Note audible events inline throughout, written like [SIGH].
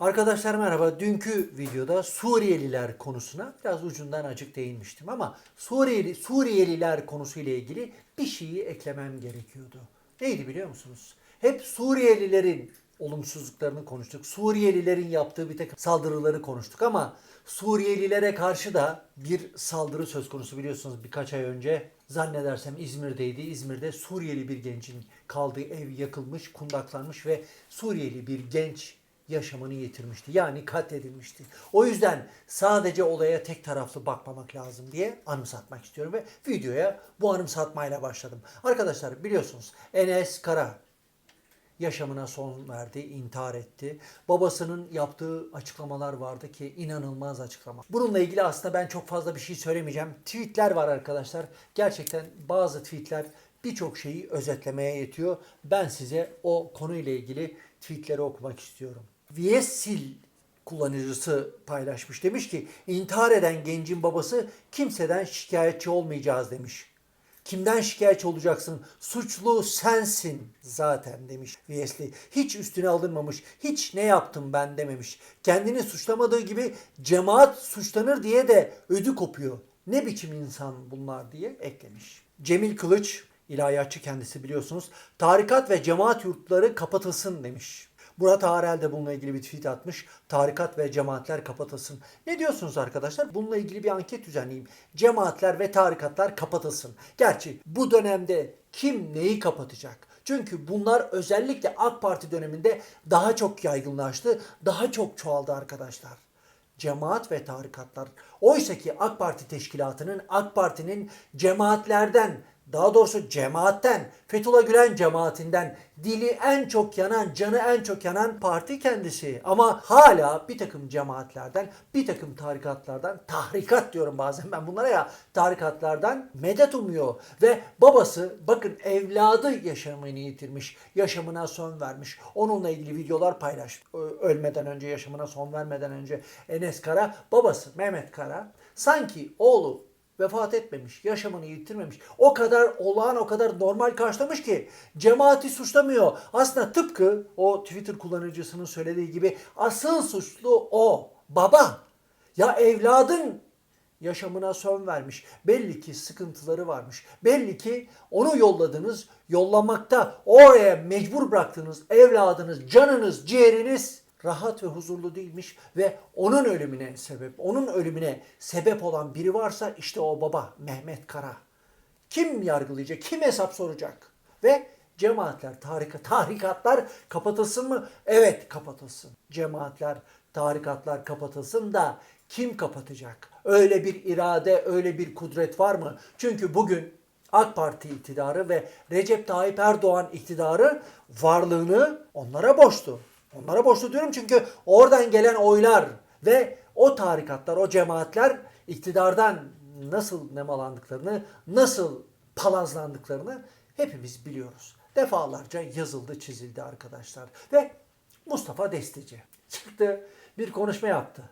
Arkadaşlar merhaba. Dünkü videoda Suriyeliler konusuna biraz ucundan acık değinmiştim ama Suriyeli Suriyeliler konusuyla ilgili bir şeyi eklemem gerekiyordu. Neydi biliyor musunuz? Hep Suriyelilerin olumsuzluklarını konuştuk. Suriyelilerin yaptığı bir takım saldırıları konuştuk ama Suriyelilere karşı da bir saldırı söz konusu biliyorsunuz birkaç ay önce zannedersem İzmir'deydi. İzmir'de Suriyeli bir gencin kaldığı ev yakılmış, kundaklanmış ve Suriyeli bir genç yaşamını yitirmişti. Yani katledilmişti. O yüzden sadece olaya tek taraflı bakmamak lazım diye anımsatmak istiyorum ve videoya bu anımsatmayla başladım. Arkadaşlar biliyorsunuz Enes Kara yaşamına son verdi, intihar etti. Babasının yaptığı açıklamalar vardı ki inanılmaz açıklama. Bununla ilgili aslında ben çok fazla bir şey söylemeyeceğim. Tweetler var arkadaşlar. Gerçekten bazı tweetler birçok şeyi özetlemeye yetiyor. Ben size o konuyla ilgili tweetleri okumak istiyorum. Viesil kullanıcısı paylaşmış. Demiş ki intihar eden gencin babası kimseden şikayetçi olmayacağız demiş. Kimden şikayetçi olacaksın? Suçlu sensin zaten demiş Wesley. Hiç üstüne alınmamış. Hiç ne yaptım ben dememiş. Kendini suçlamadığı gibi cemaat suçlanır diye de ödü kopuyor. Ne biçim insan bunlar diye eklemiş. Cemil Kılıç, ilahiyatçı kendisi biliyorsunuz. Tarikat ve cemaat yurtları kapatılsın demiş. Murat Arel de bununla ilgili bir tweet atmış. Tarikat ve cemaatler kapatılsın. Ne diyorsunuz arkadaşlar? Bununla ilgili bir anket düzenleyeyim. Cemaatler ve tarikatlar kapatılsın. Gerçi bu dönemde kim neyi kapatacak? Çünkü bunlar özellikle AK Parti döneminde daha çok yaygınlaştı, daha çok çoğaldı arkadaşlar cemaat ve tarikatlar. Oysa ki AK Parti teşkilatının, AK Parti'nin cemaatlerden, daha doğrusu cemaatten, Fethullah Gülen cemaatinden dili en çok yanan, canı en çok yanan parti kendisi. Ama hala bir takım cemaatlerden, bir takım tarikatlardan, tahrikat diyorum bazen ben bunlara ya, tarikatlardan medet umuyor. Ve babası bakın evladı yaşamını yitirmiş, yaşamına son vermiş. Onunla ilgili videolar paylaş. Ölmeden önce, yaşamına son vermeden önce Enes Kara, babası Mehmet Kara sanki oğlu vefat etmemiş, yaşamını yitirmemiş. O kadar olağan, o kadar normal karşılamış ki cemaati suçlamıyor. Aslında tıpkı o Twitter kullanıcısının söylediği gibi asıl suçlu o. Baba. Ya evladın yaşamına son vermiş. Belli ki sıkıntıları varmış. Belli ki onu yolladınız, yollamakta oraya mecbur bıraktığınız evladınız, canınız, ciğeriniz rahat ve huzurlu değilmiş ve onun ölümüne sebep, onun ölümüne sebep olan biri varsa işte o baba Mehmet Kara. Kim yargılayacak, kim hesap soracak? Ve cemaatler, tarika, tarikatlar kapatılsın mı? Evet kapatılsın. Cemaatler, tarikatlar kapatılsın da kim kapatacak? Öyle bir irade, öyle bir kudret var mı? Çünkü bugün AK Parti iktidarı ve Recep Tayyip Erdoğan iktidarı varlığını onlara borçlu. Onlara borçlu diyorum çünkü oradan gelen oylar ve o tarikatlar, o cemaatler iktidardan nasıl nemalandıklarını, nasıl palazlandıklarını hepimiz biliyoruz. Defalarca yazıldı, çizildi arkadaşlar. Ve Mustafa Destici çıktı, bir konuşma yaptı.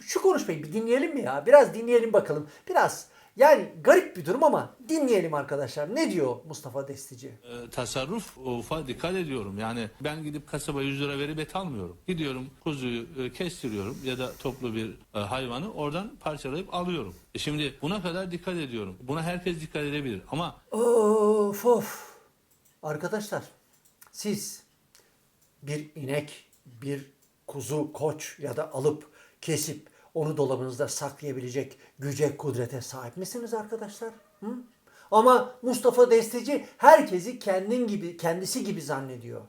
Şu konuşmayı bir dinleyelim mi ya? Biraz dinleyelim bakalım. Biraz yani garip bir durum ama dinleyelim arkadaşlar. Ne diyor Mustafa Destici? E, tasarruf ufa dikkat ediyorum. Yani ben gidip kasaba 100 lira verip et almıyorum. Gidiyorum kuzuyu e, kestiriyorum ya da toplu bir e, hayvanı oradan parçalayıp alıyorum. E şimdi buna kadar dikkat ediyorum. Buna herkes dikkat edebilir ama Of of. Arkadaşlar siz bir inek, bir kuzu, koç ya da alıp kesip onu dolabınızda saklayabilecek güce, kudrete sahip misiniz arkadaşlar? Hı? Ama Mustafa Desteci herkesi kendin gibi, kendisi gibi zannediyor.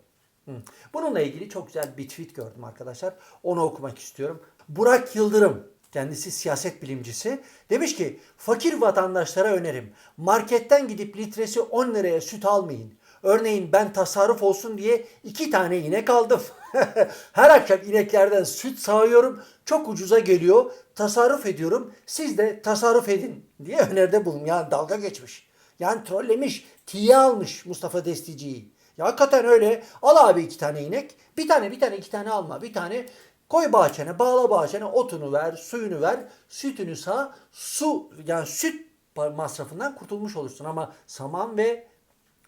Hı. Bununla ilgili çok güzel bir tweet gördüm arkadaşlar. Onu okumak istiyorum. Burak Yıldırım kendisi siyaset bilimcisi demiş ki fakir vatandaşlara önerim. Marketten gidip litresi 10 liraya süt almayın. Örneğin ben tasarruf olsun diye iki tane inek aldım. [LAUGHS] [LAUGHS] Her akşam ineklerden süt sağıyorum. Çok ucuza geliyor. Tasarruf ediyorum. Siz de tasarruf edin diye öneride bulun. Yani dalga geçmiş. Yani trollemiş. Tiye almış Mustafa Destici'yi. Ya hakikaten öyle. Al abi iki tane inek. Bir tane bir tane iki tane alma. Bir tane koy bahçene, bağla bahçene, otunu ver, suyunu ver, sütünü sağ. Su yani süt masrafından kurtulmuş olursun. Ama saman ve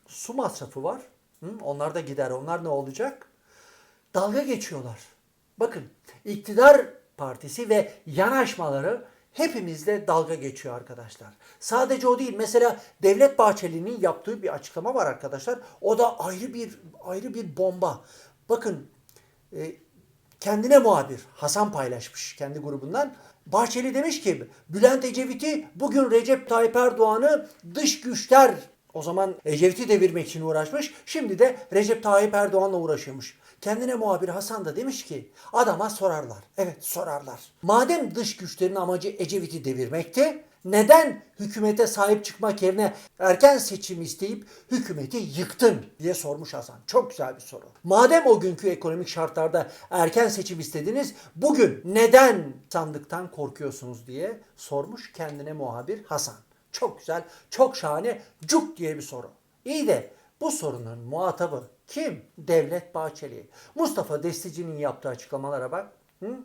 su masrafı var. Hı? Onlar da gider. Onlar ne olacak? Dalga geçiyorlar. Bakın iktidar partisi ve yanaşmaları hepimizle dalga geçiyor arkadaşlar. Sadece o değil. Mesela Devlet Bahçeli'nin yaptığı bir açıklama var arkadaşlar. O da ayrı bir ayrı bir bomba. Bakın e, kendine muhabir Hasan paylaşmış kendi grubundan. Bahçeli demiş ki Bülent Ecevit'i bugün Recep Tayyip Erdoğan'ı dış güçler o zaman Ecevit'i devirmek için uğraşmış. Şimdi de Recep Tayyip Erdoğan'la uğraşıyormuş. Kendine muhabir Hasan da demiş ki adama sorarlar. Evet sorarlar. Madem dış güçlerin amacı Ecevit'i devirmekti neden hükümete sahip çıkmak yerine erken seçim isteyip hükümeti yıktın diye sormuş Hasan. Çok güzel bir soru. Madem o günkü ekonomik şartlarda erken seçim istediniz bugün neden sandıktan korkuyorsunuz diye sormuş kendine muhabir Hasan. Çok güzel, çok şahane, cuk diye bir soru. İyi de bu sorunun muhatabı kim? Devlet Bahçeli. Mustafa Destici'nin yaptığı açıklamalara bak. Hı?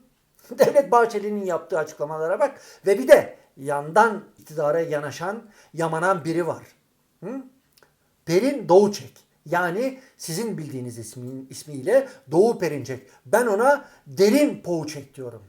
[LAUGHS] Devlet Bahçeli'nin yaptığı açıklamalara bak. Ve bir de yandan iktidara yanaşan, yamanan biri var. Hı? Pelin Doğuçek. Yani sizin bildiğiniz ismin, ismiyle Doğu Perinçek. Ben ona Derin Poğuçek diyorum.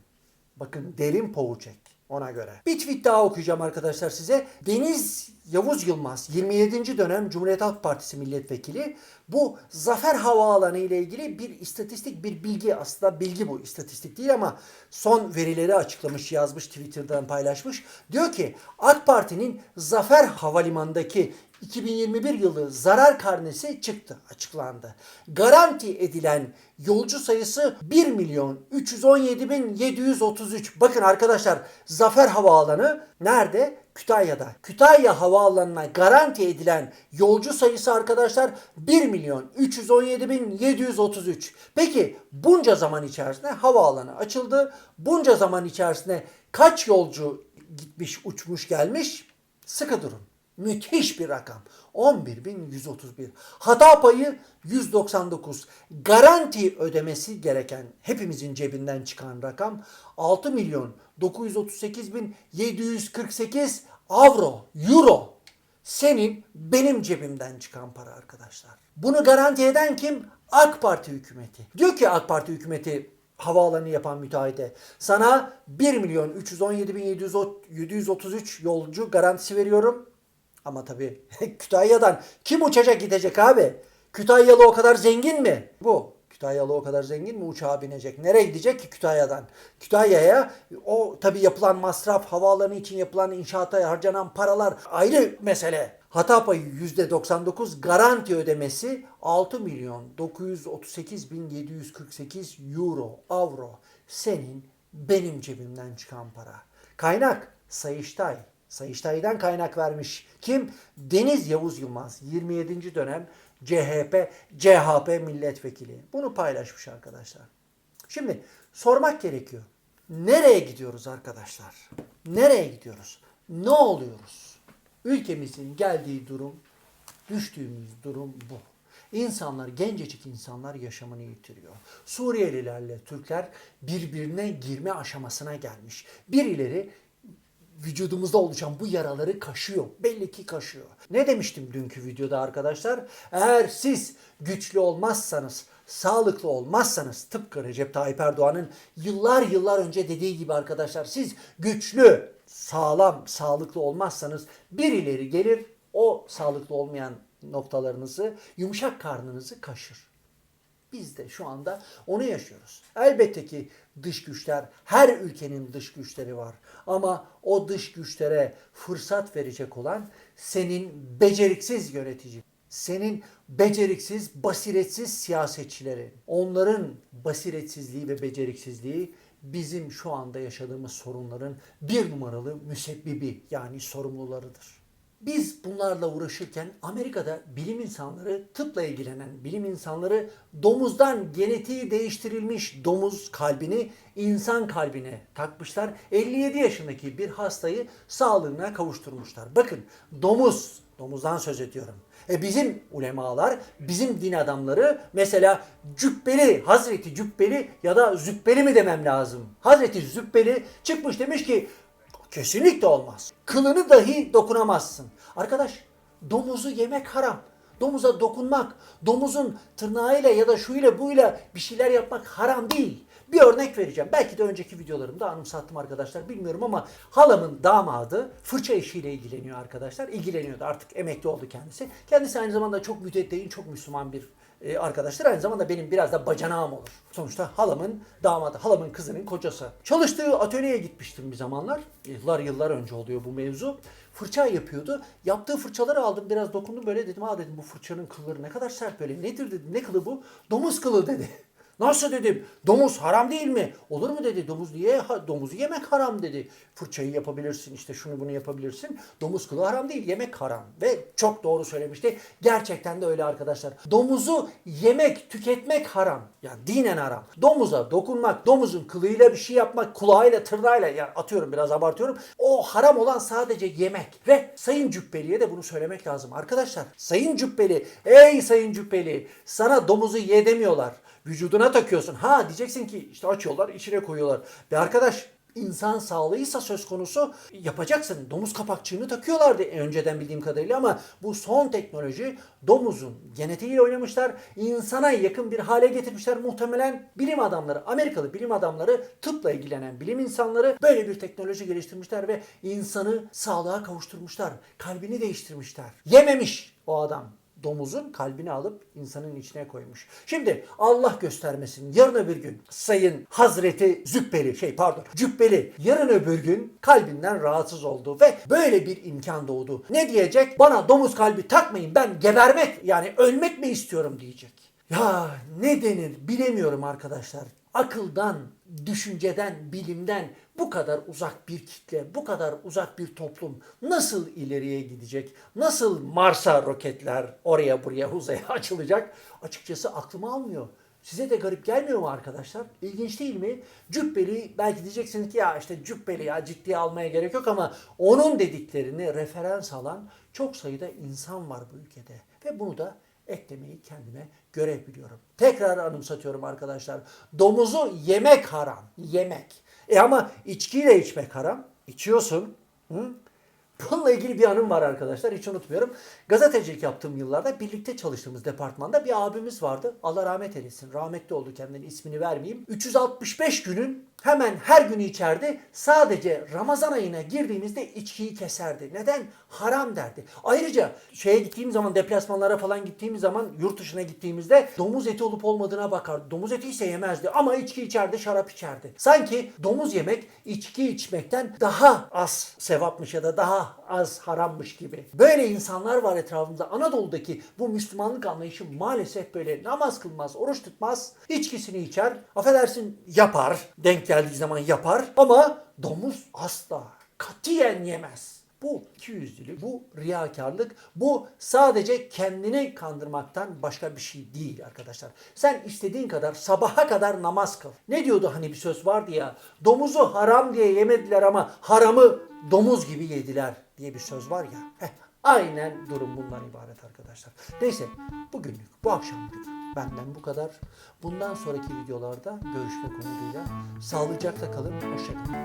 Bakın Derin Poğuçek ona göre. Bir tweet daha okuyacağım arkadaşlar size. Deniz Yavuz Yılmaz 27. dönem Cumhuriyet Halk Partisi milletvekili bu Zafer Havaalanı ile ilgili bir istatistik bir bilgi aslında bilgi bu istatistik değil ama son verileri açıklamış yazmış Twitter'dan paylaşmış. Diyor ki AK Parti'nin Zafer Havalimanı'ndaki 2021 yılı zarar karnesi çıktı, açıklandı. Garanti edilen yolcu sayısı 1 milyon 317 bin 733. Bakın arkadaşlar Zafer Havaalanı nerede? Kütahya'da. Kütahya Havaalanı'na garanti edilen yolcu sayısı arkadaşlar 1 milyon 317 bin 733. Peki bunca zaman içerisinde havaalanı açıldı. Bunca zaman içerisinde kaç yolcu gitmiş, uçmuş, gelmiş? Sıkı durun. Müthiş bir rakam. 11.131. Hata payı 199. Garanti ödemesi gereken hepimizin cebinden çıkan rakam 6 milyon 938 bin 748 avro, euro. Senin benim cebimden çıkan para arkadaşlar. Bunu garanti eden kim? AK Parti hükümeti. Diyor ki AK Parti hükümeti havaalanı yapan müteahhite sana 1 milyon 317 bin 733 yolcu garantisi veriyorum. Ama tabii [LAUGHS] Kütahya'dan kim uçacak gidecek abi? Kütahyalı o kadar zengin mi? Bu. Kütahyalı o kadar zengin mi uçağa binecek? Nereye gidecek ki Kütahya'dan? Kütahya'ya o tabii yapılan masraf, havaalanı için yapılan inşaata harcanan paralar ayrı mesele. Hata payı %99, garanti ödemesi 6 milyon 938 bin 748 euro, avro. Senin benim cebimden çıkan para. Kaynak Sayıştay. Sayıştay'dan kaynak vermiş. Kim? Deniz Yavuz Yılmaz. 27. dönem CHP, CHP milletvekili. Bunu paylaşmış arkadaşlar. Şimdi sormak gerekiyor. Nereye gidiyoruz arkadaşlar? Nereye gidiyoruz? Ne oluyoruz? Ülkemizin geldiği durum, düştüğümüz durum bu. İnsanlar, gencecik insanlar yaşamını yitiriyor. Suriyelilerle Türkler birbirine girme aşamasına gelmiş. Birileri vücudumuzda oluşan bu yaraları kaşıyor. Belli ki kaşıyor. Ne demiştim dünkü videoda arkadaşlar? Eğer siz güçlü olmazsanız, sağlıklı olmazsanız tıpkı Recep Tayyip Erdoğan'ın yıllar yıllar önce dediği gibi arkadaşlar siz güçlü, sağlam, sağlıklı olmazsanız birileri gelir o sağlıklı olmayan noktalarınızı, yumuşak karnınızı kaşır. Biz de şu anda onu yaşıyoruz. Elbette ki dış güçler, her ülkenin dış güçleri var. Ama o dış güçlere fırsat verecek olan senin beceriksiz yönetici, senin beceriksiz, basiretsiz siyasetçilerin. Onların basiretsizliği ve beceriksizliği bizim şu anda yaşadığımız sorunların bir numaralı müsebbibi yani sorumlularıdır. Biz bunlarla uğraşırken Amerika'da bilim insanları, tıpla ilgilenen bilim insanları domuzdan genetiği değiştirilmiş domuz kalbini insan kalbine takmışlar. 57 yaşındaki bir hastayı sağlığına kavuşturmuşlar. Bakın domuz, domuzdan söz ediyorum. E bizim ulemalar, bizim din adamları mesela cübbeli, Hazreti Cübbeli ya da Zübbeli mi demem lazım? Hazreti Zübbeli çıkmış demiş ki Kesinlikle olmaz. Kılını dahi dokunamazsın. Arkadaş domuzu yemek haram. Domuza dokunmak, domuzun tırnağıyla ya da şuyla buyla bir şeyler yapmak haram değil. Bir örnek vereceğim. Belki de önceki videolarımda anımsattım arkadaşlar bilmiyorum ama halamın damadı fırça işiyle ilgileniyor arkadaşlar. İlgileniyordu artık emekli oldu kendisi. Kendisi aynı zamanda çok müdetteyin, çok Müslüman bir e, arkadaşlar. Aynı zamanda benim biraz da bacanağım olur. Sonuçta halamın damadı, halamın kızının kocası. Çalıştığı atölyeye gitmiştim bir zamanlar. Yıllar yıllar önce oluyor bu mevzu. Fırça yapıyordu. Yaptığı fırçaları aldım biraz dokundum böyle dedim. Aa dedim bu fırçanın kılları ne kadar sert böyle. Nedir dedim. Ne kılı bu? Domuz kılı dedi. Nasıl dedim? Domuz haram değil mi? Olur mu dedi. Domuz niye? Domuzu yemek haram dedi. Fırçayı yapabilirsin işte şunu bunu yapabilirsin. Domuz kılı haram değil yemek haram. Ve çok doğru söylemişti. Gerçekten de öyle arkadaşlar. Domuzu yemek, tüketmek haram. Yani dinen haram. Domuza dokunmak, domuzun kılıyla bir şey yapmak, kulağıyla, tırnağıyla yani atıyorum biraz abartıyorum. O haram olan sadece yemek. Ve Sayın Cübbeli'ye de bunu söylemek lazım. Arkadaşlar Sayın Cübbeli, ey Sayın Cübbeli sana domuzu ye demiyorlar vücuduna takıyorsun. Ha diyeceksin ki işte açıyorlar içine koyuyorlar. Ve arkadaş insan sağlığıysa söz konusu yapacaksın. Domuz kapakçığını takıyorlardı önceden bildiğim kadarıyla ama bu son teknoloji domuzun genetiğiyle oynamışlar. insana yakın bir hale getirmişler. Muhtemelen bilim adamları, Amerikalı bilim adamları, tıpla ilgilenen bilim insanları böyle bir teknoloji geliştirmişler ve insanı sağlığa kavuşturmuşlar. Kalbini değiştirmişler. Yememiş o adam domuzun kalbini alıp insanın içine koymuş. Şimdi Allah göstermesin yarın öbür gün Sayın Hazreti Züppeli şey pardon Cübbeli yarın öbür gün kalbinden rahatsız oldu ve böyle bir imkan doğdu. Ne diyecek? Bana domuz kalbi takmayın ben gebermek yani ölmek mi istiyorum diyecek. Ya ne denir bilemiyorum arkadaşlar. Akıldan, düşünceden, bilimden bu kadar uzak bir kitle, bu kadar uzak bir toplum nasıl ileriye gidecek? Nasıl Mars'a roketler oraya buraya uzaya [LAUGHS] açılacak? Açıkçası aklım almıyor. Size de garip gelmiyor mu arkadaşlar? İlginç değil mi? Cübbeli belki diyeceksiniz ki ya işte cübbeli ya ciddiye almaya gerek yok ama onun dediklerini referans alan çok sayıda insan var bu ülkede. Ve bunu da eklemeyi kendime görev biliyorum. Tekrar anımsatıyorum arkadaşlar. Domuzu yemek haram. Yemek. E ama içkiyle içmek haram. İçiyorsun. Hı? Bununla ilgili bir anım var arkadaşlar. Hiç unutmuyorum. Gazetecilik yaptığım yıllarda birlikte çalıştığımız departmanda bir abimiz vardı. Allah rahmet eylesin. Rahmetli oldu kendinin ismini vermeyeyim. 365 günün hemen her günü içerdi. Sadece Ramazan ayına girdiğimizde içkiyi keserdi. Neden? Haram derdi. Ayrıca şeye gittiğim zaman deplasmanlara falan gittiğimiz zaman yurt dışına gittiğimizde domuz eti olup olmadığına bakardı. Domuz eti ise yemezdi ama içki içerdi, şarap içerdi. Sanki domuz yemek içki içmekten daha az sevapmış ya da daha az harammış gibi. Böyle insanlar var etrafımızda. Anadolu'daki bu Müslümanlık anlayışı maalesef böyle namaz kılmaz, oruç tutmaz, içkisini içer, affedersin yapar, geldiği zaman yapar ama domuz asla katiyen yemez. Bu ikiyüzlülük, bu riyakarlık, bu sadece kendini kandırmaktan başka bir şey değil arkadaşlar. Sen istediğin kadar sabaha kadar namaz kıl. Ne diyordu hani bir söz vardı ya, domuzu haram diye yemediler ama haramı domuz gibi yediler diye bir söz var ya. Heh, aynen durum bundan ibaret arkadaşlar. Neyse bugünlük, bu akşamlık benden bu kadar. Bundan sonraki videolarda görüşmek umuduyla. Sağlıcakla kalın, hoşçakalın.